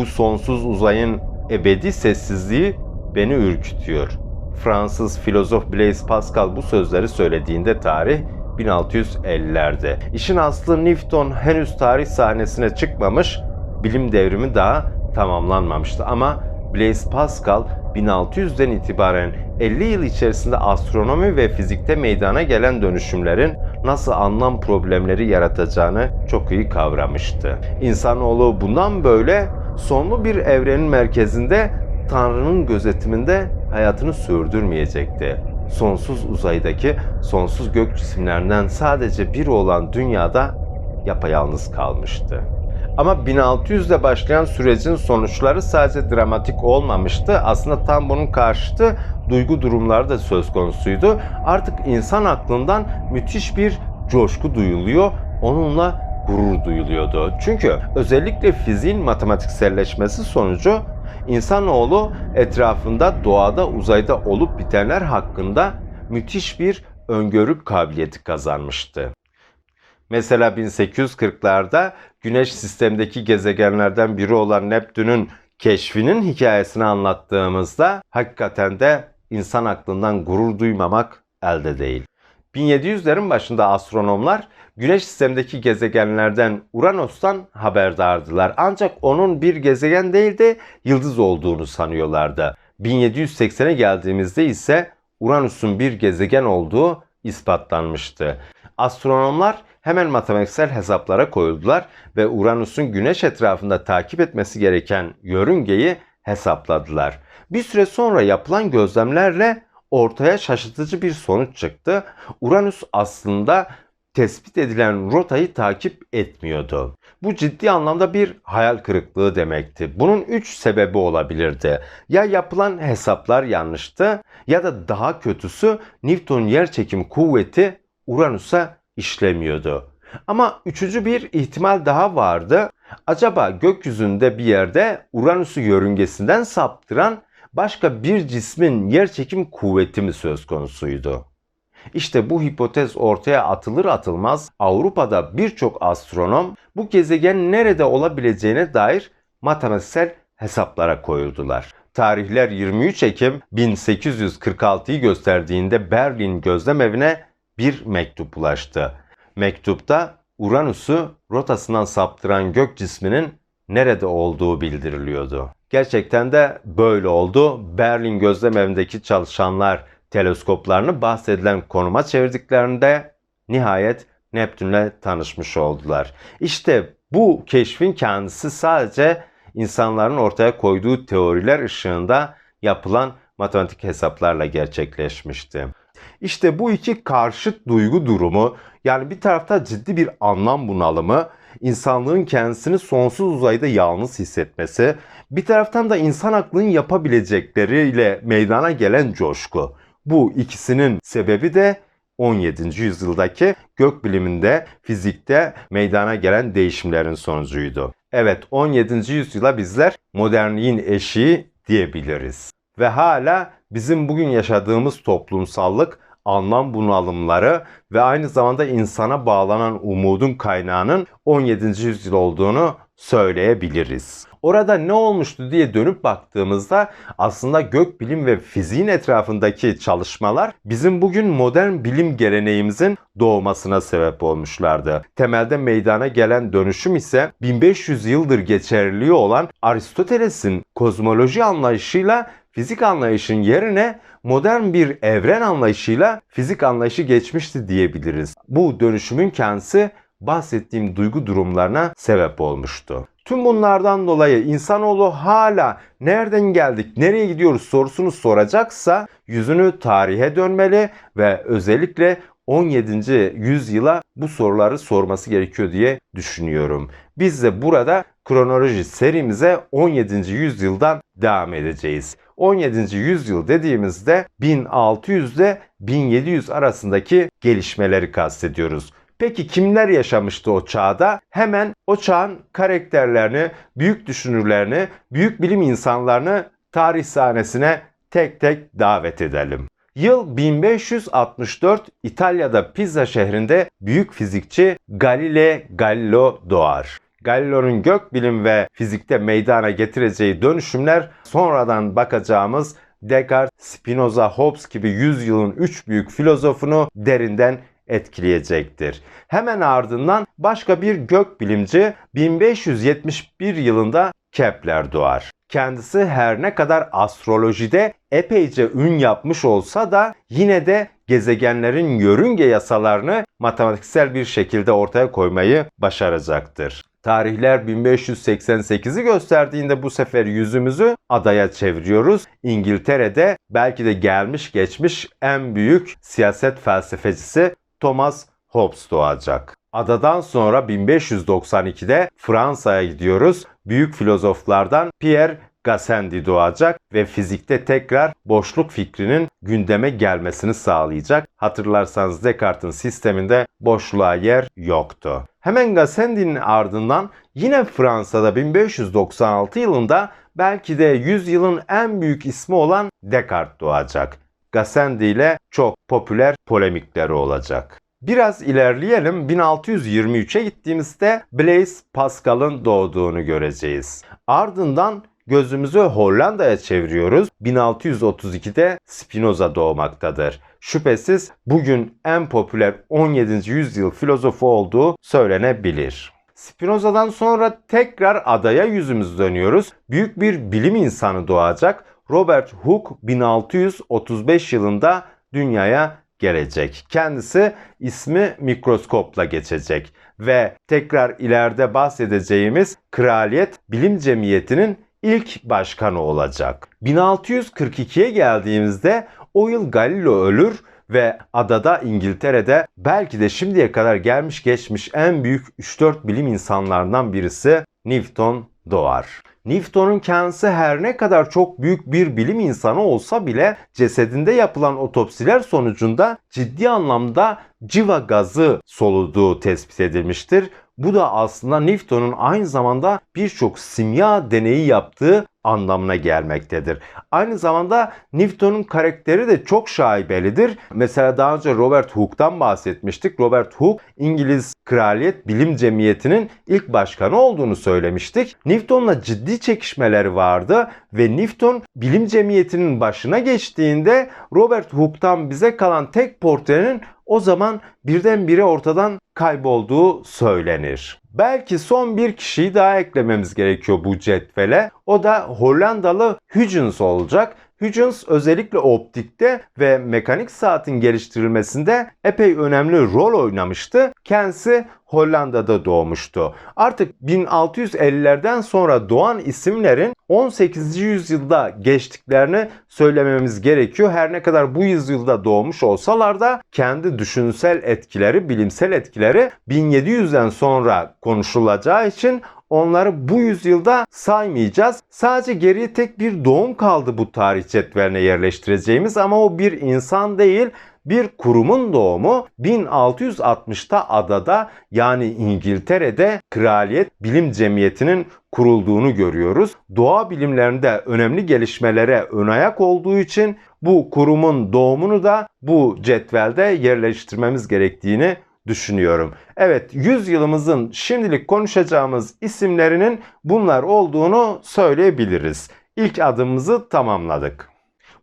Bu sonsuz uzayın ebedi sessizliği beni ürkütüyor. Fransız filozof Blaise Pascal bu sözleri söylediğinde tarih 1650'lerde. İşin aslı Newton henüz tarih sahnesine çıkmamış, bilim devrimi daha tamamlanmamıştı ama Blaise Pascal 1600'den itibaren 50 yıl içerisinde astronomi ve fizikte meydana gelen dönüşümlerin nasıl anlam problemleri yaratacağını çok iyi kavramıştı. İnsanoğlu bundan böyle sonlu bir evrenin merkezinde Tanrı'nın gözetiminde hayatını sürdürmeyecekti. Sonsuz uzaydaki sonsuz gök cisimlerinden sadece biri olan dünyada yapayalnız kalmıştı. Ama 1600'de başlayan sürecin sonuçları sadece dramatik olmamıştı. Aslında tam bunun karşıtı duygu durumları da söz konusuydu. Artık insan aklından müthiş bir coşku duyuluyor. Onunla gurur duyuluyordu. Çünkü özellikle fiziğin matematikselleşmesi sonucu insanoğlu etrafında doğada uzayda olup bitenler hakkında müthiş bir öngörü kabiliyeti kazanmıştı. Mesela 1840'larda Güneş sistemdeki gezegenlerden biri olan Neptün'ün keşfinin hikayesini anlattığımızda hakikaten de insan aklından gurur duymamak elde değil. 1700'lerin başında astronomlar Güneş sistemdeki gezegenlerden Uranüs'ten haberdardılar. Ancak onun bir gezegen değil de yıldız olduğunu sanıyorlardı. 1780'e geldiğimizde ise Uranüs'ün bir gezegen olduğu ispatlanmıştı. Astronomlar hemen matematiksel hesaplara koyuldular ve Uranüs'ün güneş etrafında takip etmesi gereken yörüngeyi hesapladılar. Bir süre sonra yapılan gözlemlerle ortaya şaşırtıcı bir sonuç çıktı. Uranüs aslında tespit edilen rotayı takip etmiyordu. Bu ciddi anlamda bir hayal kırıklığı demekti. Bunun 3 sebebi olabilirdi. Ya yapılan hesaplar yanlıştı ya da daha kötüsü Newton yerçekim kuvveti Uranüs'e işlemiyordu. Ama üçüncü bir ihtimal daha vardı. Acaba gökyüzünde bir yerde Uranüs'ü yörüngesinden saptıran başka bir cismin yerçekim kuvveti mi söz konusuydu? İşte bu hipotez ortaya atılır atılmaz Avrupa'da birçok astronom bu gezegenin nerede olabileceğine dair matematiksel hesaplara koyuldular. Tarihler 23 Ekim 1846'yı gösterdiğinde Berlin gözlem evine bir mektup ulaştı. Mektupta Uranüs'ü rotasından saptıran gök cisminin nerede olduğu bildiriliyordu. Gerçekten de böyle oldu. Berlin gözlem evindeki çalışanlar teleskoplarını bahsedilen konuma çevirdiklerinde nihayet Neptün'le tanışmış oldular. İşte bu keşfin kendisi sadece insanların ortaya koyduğu teoriler ışığında yapılan matematik hesaplarla gerçekleşmişti. İşte bu iki karşıt duygu durumu yani bir tarafta ciddi bir anlam bunalımı, insanlığın kendisini sonsuz uzayda yalnız hissetmesi, bir taraftan da insan aklının yapabilecekleriyle meydana gelen coşku. Bu ikisinin sebebi de 17. yüzyıldaki gökbiliminde, fizikte meydana gelen değişimlerin sonucuydu. Evet 17. yüzyıla bizler modernliğin eşiği diyebiliriz. Ve hala bizim bugün yaşadığımız toplumsallık anlam bunalımları ve aynı zamanda insana bağlanan umudun kaynağının 17. yüzyıl olduğunu söyleyebiliriz. Orada ne olmuştu diye dönüp baktığımızda aslında gökbilim ve fiziğin etrafındaki çalışmalar bizim bugün modern bilim geleneğimizin doğmasına sebep olmuşlardı. Temelde meydana gelen dönüşüm ise 1500 yıldır geçerliliği olan Aristoteles'in kozmoloji anlayışıyla fizik anlayışın yerine modern bir evren anlayışıyla fizik anlayışı geçmişti diyebiliriz. Bu dönüşümün kendisi bahsettiğim duygu durumlarına sebep olmuştu. Tüm bunlardan dolayı insanoğlu hala nereden geldik, nereye gidiyoruz sorusunu soracaksa yüzünü tarihe dönmeli ve özellikle 17. yüzyıla bu soruları sorması gerekiyor diye düşünüyorum. Biz de burada kronoloji serimize 17. yüzyıldan devam edeceğiz. 17. yüzyıl dediğimizde 1600 ile 1700 arasındaki gelişmeleri kastediyoruz. Peki kimler yaşamıştı o çağda? Hemen o çağın karakterlerini, büyük düşünürlerini, büyük bilim insanlarını tarih sahnesine tek tek davet edelim. Yıl 1564 İtalya'da Pisa şehrinde büyük fizikçi Galileo Galileo doğar. Galileo'nun gökbilim ve fizikte meydana getireceği dönüşümler sonradan bakacağımız Descartes, Spinoza, Hobbes gibi yüzyılın üç büyük filozofunu derinden etkileyecektir. Hemen ardından başka bir gökbilimci 1571 yılında Kepler doğar. Kendisi her ne kadar astrolojide epeyce ün yapmış olsa da yine de gezegenlerin yörünge yasalarını matematiksel bir şekilde ortaya koymayı başaracaktır. Tarihler 1588'i gösterdiğinde bu sefer yüzümüzü adaya çeviriyoruz. İngiltere'de belki de gelmiş geçmiş en büyük siyaset felsefecisi Thomas Hobbes doğacak. Adadan sonra 1592'de Fransa'ya gidiyoruz. Büyük filozoflardan Pierre Gassendi doğacak ve fizikte tekrar boşluk fikrinin gündeme gelmesini sağlayacak. Hatırlarsanız Descartes'in sisteminde boşluğa yer yoktu. Hemen Gassendi'nin ardından yine Fransa'da 1596 yılında belki de 100 yılın en büyük ismi olan Descartes doğacak. Gassendi ile çok popüler polemikleri olacak. Biraz ilerleyelim 1623'e gittiğimizde Blaise Pascal'ın doğduğunu göreceğiz. Ardından gözümüzü Hollanda'ya çeviriyoruz. 1632'de Spinoza doğmaktadır. Şüphesiz bugün en popüler 17. yüzyıl filozofu olduğu söylenebilir. Spinoza'dan sonra tekrar adaya yüzümüz dönüyoruz. Büyük bir bilim insanı doğacak. Robert Hooke 1635 yılında dünyaya gelecek. Kendisi ismi mikroskopla geçecek ve tekrar ileride bahsedeceğimiz Kraliyet Bilim Cemiyeti'nin ilk başkanı olacak. 1642'ye geldiğimizde o yıl Galileo ölür ve adada İngiltere'de belki de şimdiye kadar gelmiş geçmiş en büyük 3-4 bilim insanlarından birisi Newton doğar. Newton'un kendisi her ne kadar çok büyük bir bilim insanı olsa bile cesedinde yapılan otopsiler sonucunda ciddi anlamda civa gazı soluduğu tespit edilmiştir. Bu da aslında Newton'un aynı zamanda birçok simya deneyi yaptığı anlamına gelmektedir. Aynı zamanda Newton'un karakteri de çok şaibelidir. Mesela daha önce Robert Hooke'dan bahsetmiştik. Robert Hooke İngiliz Kraliyet Bilim Cemiyeti'nin ilk başkanı olduğunu söylemiştik. Newton'la ciddi çekişmeleri vardı ve Newton Bilim Cemiyeti'nin başına geçtiğinde Robert Hooke'dan bize kalan tek portrenin o zaman birdenbire ortadan kaybolduğu söylenir. Belki son bir kişiyi daha eklememiz gerekiyor bu cetvele. O da Hollandalı Huygens olacak. Huygens özellikle optikte ve mekanik saatin geliştirilmesinde epey önemli rol oynamıştı. Kendisi Hollanda'da doğmuştu. Artık 1650'lerden sonra doğan isimlerin 18. yüzyılda geçtiklerini söylememiz gerekiyor. Her ne kadar bu yüzyılda doğmuş olsalar da kendi düşünsel etkileri, bilimsel etkileri 1700'den sonra konuşulacağı için onları bu yüzyılda saymayacağız. Sadece geriye tek bir doğum kaldı bu tarih cetveline yerleştireceğimiz ama o bir insan değil bir kurumun doğumu 1660'ta adada yani İngiltere'de Kraliyet Bilim Cemiyeti'nin kurulduğunu görüyoruz. Doğa bilimlerinde önemli gelişmelere ön ayak olduğu için bu kurumun doğumunu da bu cetvelde yerleştirmemiz gerektiğini düşünüyorum. Evet 100 yılımızın şimdilik konuşacağımız isimlerinin bunlar olduğunu söyleyebiliriz. İlk adımımızı tamamladık.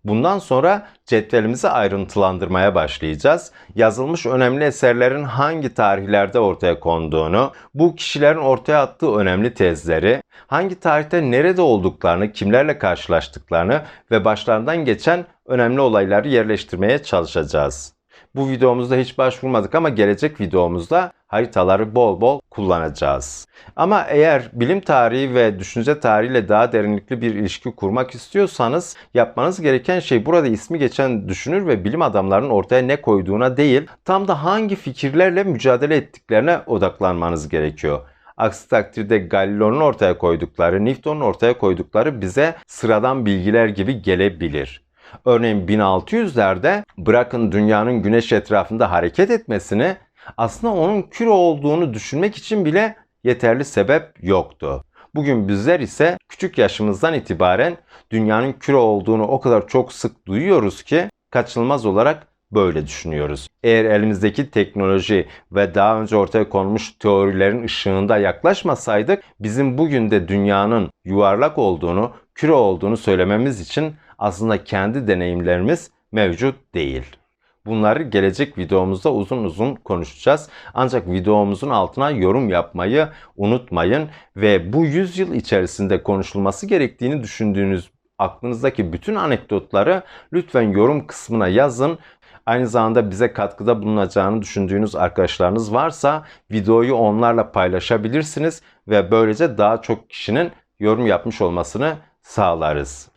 Bundan sonra cetvelimizi ayrıntılandırmaya başlayacağız. Yazılmış önemli eserlerin hangi tarihlerde ortaya konduğunu, bu kişilerin ortaya attığı önemli tezleri, hangi tarihte nerede olduklarını, kimlerle karşılaştıklarını ve başlarından geçen önemli olayları yerleştirmeye çalışacağız. Bu videomuzda hiç başvurmadık ama gelecek videomuzda haritaları bol bol kullanacağız. Ama eğer bilim tarihi ve düşünce tarihiyle daha derinlikli bir ilişki kurmak istiyorsanız yapmanız gereken şey burada ismi geçen düşünür ve bilim adamlarının ortaya ne koyduğuna değil, tam da hangi fikirlerle mücadele ettiklerine odaklanmanız gerekiyor. Aksi takdirde Galileo'nun ortaya koydukları, Newton'un ortaya koydukları bize sıradan bilgiler gibi gelebilir. Örneğin 1600'lerde bırakın dünyanın güneş etrafında hareket etmesini aslında onun küre olduğunu düşünmek için bile yeterli sebep yoktu. Bugün bizler ise küçük yaşımızdan itibaren dünyanın küre olduğunu o kadar çok sık duyuyoruz ki kaçınılmaz olarak böyle düşünüyoruz. Eğer elimizdeki teknoloji ve daha önce ortaya konmuş teorilerin ışığında yaklaşmasaydık bizim bugün de dünyanın yuvarlak olduğunu, küre olduğunu söylememiz için aslında kendi deneyimlerimiz mevcut değil. Bunları gelecek videomuzda uzun uzun konuşacağız. Ancak videomuzun altına yorum yapmayı unutmayın ve bu 100 yıl içerisinde konuşulması gerektiğini düşündüğünüz aklınızdaki bütün anekdotları lütfen yorum kısmına yazın. Aynı zamanda bize katkıda bulunacağını düşündüğünüz arkadaşlarınız varsa videoyu onlarla paylaşabilirsiniz ve böylece daha çok kişinin yorum yapmış olmasını sağlarız.